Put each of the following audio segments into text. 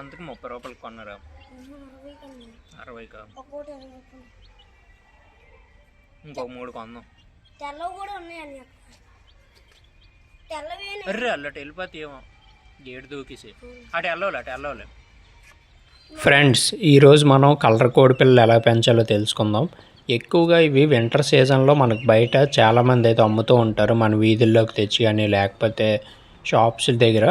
ఎంతకు ముప్పై రూపాయలు కొన్నారా? అరవై కన్నా అరవైకా? ఒక్కోటి అరవై కన్నా ఇంకో మూడు కొందాం. తెల్లవి కూడా ఉన్నాయండి అక్కడ తెల్లవి అర్రే అల్లటి వెళ్ళిపోతే ఏమో గేటు దూకేసి. అటు వెళ్ళవాలి అటు వెళ్ళవాలి ఫ్రెండ్స్ ఈరోజు మనం కలర్ కోడి పిల్లలు ఎలా పెంచాలో తెలుసుకుందాం. ఎక్కువగా ఇవి వింటర్ సీజన్లో మనకు బయట చాలామంది అయితే అమ్ముతూ ఉంటారు. మన వీధుల్లోకి తెచ్చి కానీ లేకపోతే షాప్స్ దగ్గర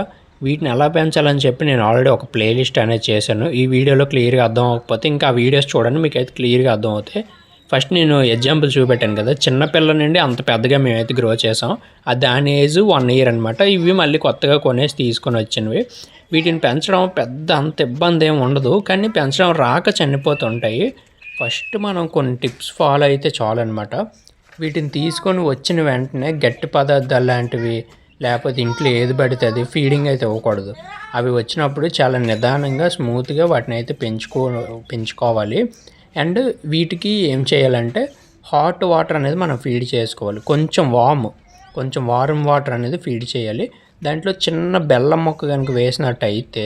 వీటిని ఎలా పెంచాలని చెప్పి నేను ఆల్రెడీ ఒక ప్లేలిస్ట్ అనేది చేశాను. ఈ వీడియోలో క్లియర్గా అర్థం అవ్వకపోతే ఇంకా ఆ వీడియోస్ చూడండి మీకు అయితే క్లియర్గా అర్థం అవుతాయి. ఫస్ట్ నేను ఎగ్జాంపుల్ చూపెట్టాను కదా చిన్నపిల్ల నుండి అంత పెద్దగా మేమైతే గ్రో చేసాం. అది దాని ఏజ్ వన్ ఇయర్ అనమాట ఇవి మళ్ళీ కొత్తగా కొనేసి తీసుకొని వచ్చినవి. వీటిని పెంచడం పెద్ద అంత ఇబ్బంది ఏమి ఉండదు కానీ పెంచడం రాక చనిపోతుంటాయి. ఫస్ట్ మనం కొన్ని టిప్స్ ఫాలో అయితే చాలన్నమాట వీటిని తీసుకొని వచ్చిన వెంటనే గట్టి పదార్థాలు లాంటివి లేకపోతే ఇంట్లో ఏది పడితే అది ఫీడింగ్ అయితే ఇవ్వకూడదు అవి వచ్చినప్పుడు చాలా నిదానంగా స్మూత్గా వాటిని అయితే పెంచుకో పెంచుకోవాలి. అండ్ వీటికి ఏం చేయాలంటే హాట్ వాటర్ అనేది మనం ఫీడ్ చేసుకోవాలి. కొంచెం వామ్ కొంచెం వారం వాటర్ అనేది ఫీడ్ చేయాలి. దాంట్లో చిన్న బెల్లం మొక్క కనుక వేసినట్టయితే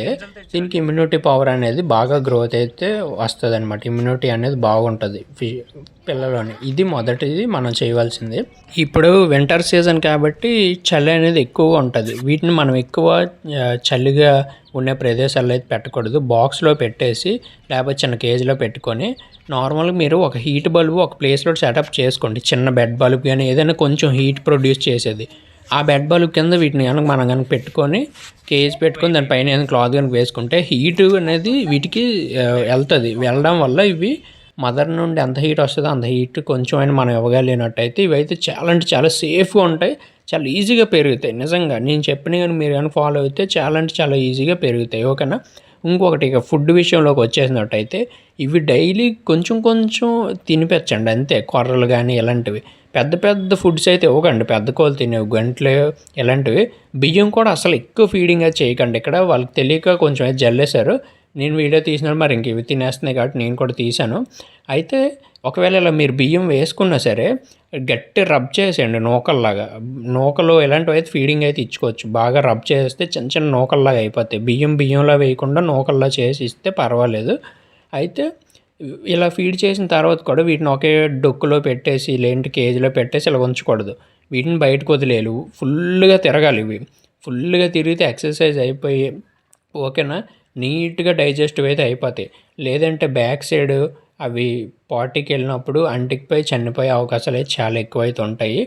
దీనికి ఇమ్యూనిటీ పవర్ అనేది బాగా గ్రోత్ అయితే వస్తుంది అనమాట ఇమ్యూనిటీ అనేది బాగుంటుంది ఫి పిల్లలోని ఇది మొదటిది మనం చేయవలసింది. ఇప్పుడు వింటర్ సీజన్ కాబట్టి చలి అనేది ఎక్కువగా ఉంటుంది. వీటిని మనం ఎక్కువ చలిగా ఉండే ప్రదేశాల్లో అయితే పెట్టకూడదు. బాక్స్లో పెట్టేసి లేకపోతే చిన్న కేజీలో పెట్టుకొని నార్మల్గా మీరు ఒక హీట్ బల్బు ఒక ప్లేస్లో సెటప్ చేసుకోండి. చిన్న బెడ్ బల్బ్ కానీ ఏదైనా కొంచెం హీట్ ప్రొడ్యూస్ చేసేది. ఆ బెడ్ బాల్ కింద వీటిని కనుక మనం కనుక పెట్టుకొని కేజ్ పెట్టుకొని దానిపైన ఏదైనా క్లాత్ కనుక వేసుకుంటే హీట్ అనేది వీటికి వెళ్తుంది. వెళ్ళడం వల్ల ఇవి మదర్ నుండి ఎంత హీట్ వస్తుందో అంత హీట్ కొంచెం అయినా మనం ఇవ్వగలిగినట్టయితే ఇవైతే చాలా అంటే చాలా సేఫ్గా ఉంటాయి. చాలా ఈజీగా పెరుగుతాయి. నిజంగా నేను చెప్పిన కానీ మీరు కానీ ఫాలో అయితే చాలా అంటే చాలా ఈజీగా పెరుగుతాయి. ఓకేనా? ఇంకొకటి ఇక ఫుడ్ విషయంలోకి వచ్చేసినట్టయితే ఇవి డైలీ కొంచెం కొంచెం తినిపించండి. అంతే. కొర్రలు కానీ ఇలాంటివి. పెద్ద పెద్ద ఫుడ్స్ అయితే ఇవ్వకండి. పెద్ద కోళ్ళు తినేవి గంటలు ఇలాంటివి. బియ్యం కూడా అసలు ఎక్కువ ఫీడింగ్ అది చేయకండి. ఇక్కడ వాళ్ళకి తెలియక కొంచెం అయితే జల్లేశారు. నేను వీడియో తీసినాడు మరి ఇంక ఇవి తినేస్తున్నాయి కాబట్టి నేను కూడా తీశాను. అయితే ఒకవేళ ఇలా మీరు బియ్యం వేసుకున్నా సరే గట్టి రబ్ చేసేయండి నూకల్లాగా. నూకలు ఇలాంటివి అయితే ఫీడింగ్ అయితే ఇచ్చుకోవచ్చు. బాగా రబ్ చేస్తే చిన్న చిన్న నూకల్లాగా అయిపోతాయి. బియ్యం బియ్యంలా వేయకుండా నూకల్లా చేసి ఇస్తే పర్వాలేదు. అయితే ఇలా ఫీడ్ చేసిన తర్వాత కూడా వీటిని ఒకే డొక్కులో పెట్టేసి లేంటి కేజీలో పెట్టేసి ఇలా ఉంచకూడదు. వీటిని బయటకు వదిలేలు ఫుల్గా తిరగాలి ఇవి. ఫుల్గా తిరిగితే ఎక్సర్సైజ్ అయిపోయి ఓకేనా? నీట్గా డైజెస్టివ్ అయితే అయిపోతాయి. లేదంటే బ్యాక్ సైడ్ అవి పార్టీకి వెళ్ళినప్పుడు అంటికిపోయి చనిపోయే అవకాశాలు అయితే చాలా ఎక్కువైతే ఉంటాయి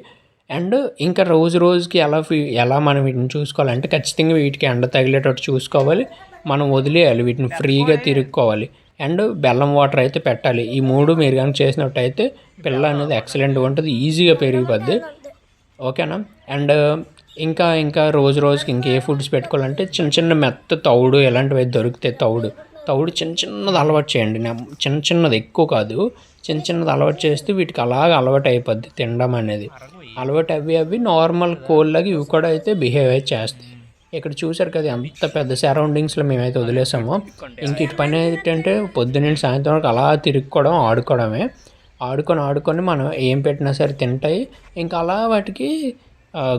అండ్ ఇంకా రోజు రోజుకి ఎలా ఫీ ఎలా మనం వీటిని చూసుకోవాలంటే ఖచ్చితంగా వీటికి ఎండ తగిలేటట్టు చూసుకోవాలి. మనం వదిలేయాలి వీటిని ఫ్రీగా తిరుక్కోవాలి. అండ్ బెల్లం వాటర్ అయితే పెట్టాలి. ఈ మూడు మీరు కనుక చేసినట్టయితే పిల్ల అనేది ఎక్సలెంట్గా ఉంటుంది ఈజీగా పెరిగిపోద్ది. ఓకేనా? అండ్ ఇంకా ఇంకా రోజు రోజుకి ఇంకే ఫుడ్స్ పెట్టుకోవాలంటే చిన్న చిన్న మెత్త తౌడు ఇలాంటివి దొరికితే తౌడు. తవుడు చిన్న చిన్నది అలవాటు చేయండి. చిన్న చిన్నది ఎక్కువ కాదు. చిన్న చిన్నది అలవాటు చేస్తే వీటికి అలాగ అలవాటు అయిపోద్ది తినడం అనేది. అలవాటు అవి అవి నార్మల్ కోళ్ళకి ఇవి కూడా అయితే బిహేవ్ అయితే చేస్తాయి. ఇక్కడ చూసారు కదా ఎంత పెద్ద సరౌండింగ్స్లో మేమైతే వదిలేసామో. ఇంక ఇటు పని ఏంటంటే పొద్దున్నే సాయంత్రం వరకు అలా తిరుక్కోవడం ఆడుకోవడమే. ఆడుకొని ఆడుకొని మనం ఏం పెట్టినా సరే తింటాయి. ఇంకా అలా వాటికి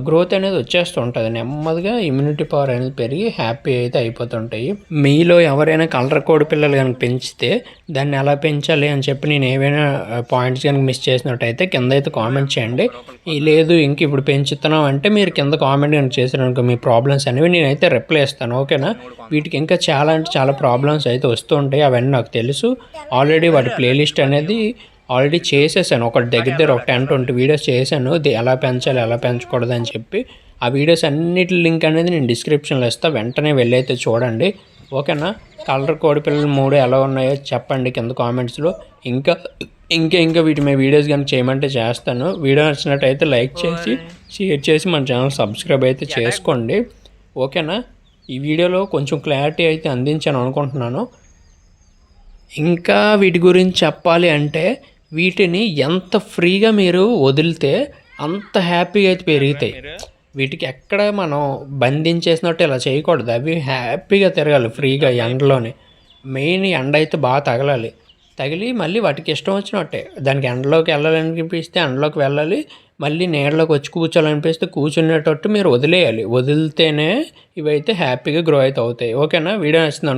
గ్రోత్ అనేది వచ్చేస్తూ ఉంటుంది. నెమ్మదిగా ఇమ్యూనిటీ పవర్ అనేది పెరిగి హ్యాపీ అయితే అయిపోతుంటాయి. మీలో ఎవరైనా కలర్ కోడి పిల్లలు కనుక పెంచితే దాన్ని ఎలా పెంచాలి అని చెప్పి నేను ఏవైనా పాయింట్స్ కనుక మిస్ చేసినట్టయితే కింద అయితే కామెంట్ చేయండి. ఈ లేదు ఇంక ఇప్పుడు పెంచుతున్నాం అంటే మీరు కింద కామెంట్ కనుక చేశారనుకో మీ ప్రాబ్లమ్స్ అనేవి నేనైతే రిప్లై ఇస్తాను. ఓకేనా? వీటికి ఇంకా చాలా అంటే చాలా ప్రాబ్లమ్స్ అయితే వస్తూ ఉంటాయి. అవన్నీ నాకు తెలుసు. ఆల్రెడీ వాటి ప్లేలిస్ట్ అనేది ఆల్రెడీ చేసేసాను. ఒక దగ్గర దగ్గర ఒక టెన్ ట్వంటీ వీడియోస్ చేశాను. ఎలా పెంచాలి ఎలా పెంచకూడదు అని చెప్పి ఆ వీడియోస్ అన్నిటి లింక్ అనేది నేను డిస్క్రిప్షన్లో ఇస్తాను వెంటనే వెళ్ళైతే చూడండి. ఓకేనా? కలర్ కోడి పిల్లలు మూడు ఎలా ఉన్నాయో చెప్పండి కింద కామెంట్స్లో ఇంకా ఇంకా ఇంకా వీటి మీద వీడియోస్ కానీ చేయమంటే చేస్తాను. వీడియో నచ్చినట్టయితే లైక్ చేసి షేర్ చేసి మన ఛానల్ సబ్స్క్రైబ్ అయితే చేసుకోండి. ఓకేనా? ఈ వీడియోలో కొంచెం క్లారిటీ అయితే అందించాను అనుకుంటున్నాను. ఇంకా వీటి గురించి చెప్పాలి అంటే వీటిని ఎంత ఫ్రీగా మీరు వదిలితే అంత హ్యాపీగా అయితే పెరుగుతాయి. వీటికి ఎక్కడ మనం బంధించేసినట్టు ఇలా చేయకూడదు. అవి హ్యాపీగా తిరగాలి ఫ్రీగా ఎండలోనే. మెయిన్ ఎండ అయితే బాగా తగలాలి. తగిలి మళ్ళీ వాటికి ఇష్టం వచ్చినట్టే. దానికి ఎండలోకి వెళ్ళాలనిపిస్తే ఎండలోకి వెళ్ళాలి. మళ్ళీ నీడలోకి వచ్చి కూర్చోాలనిపిస్తే కూర్చునేటట్టు మీరు వదిలేయాలి. వదిలితేనే ఇవైతే హ్యాపీగా గ్రో అయితే అవుతాయి. ఓకేనా? వీడియో నచ్చింది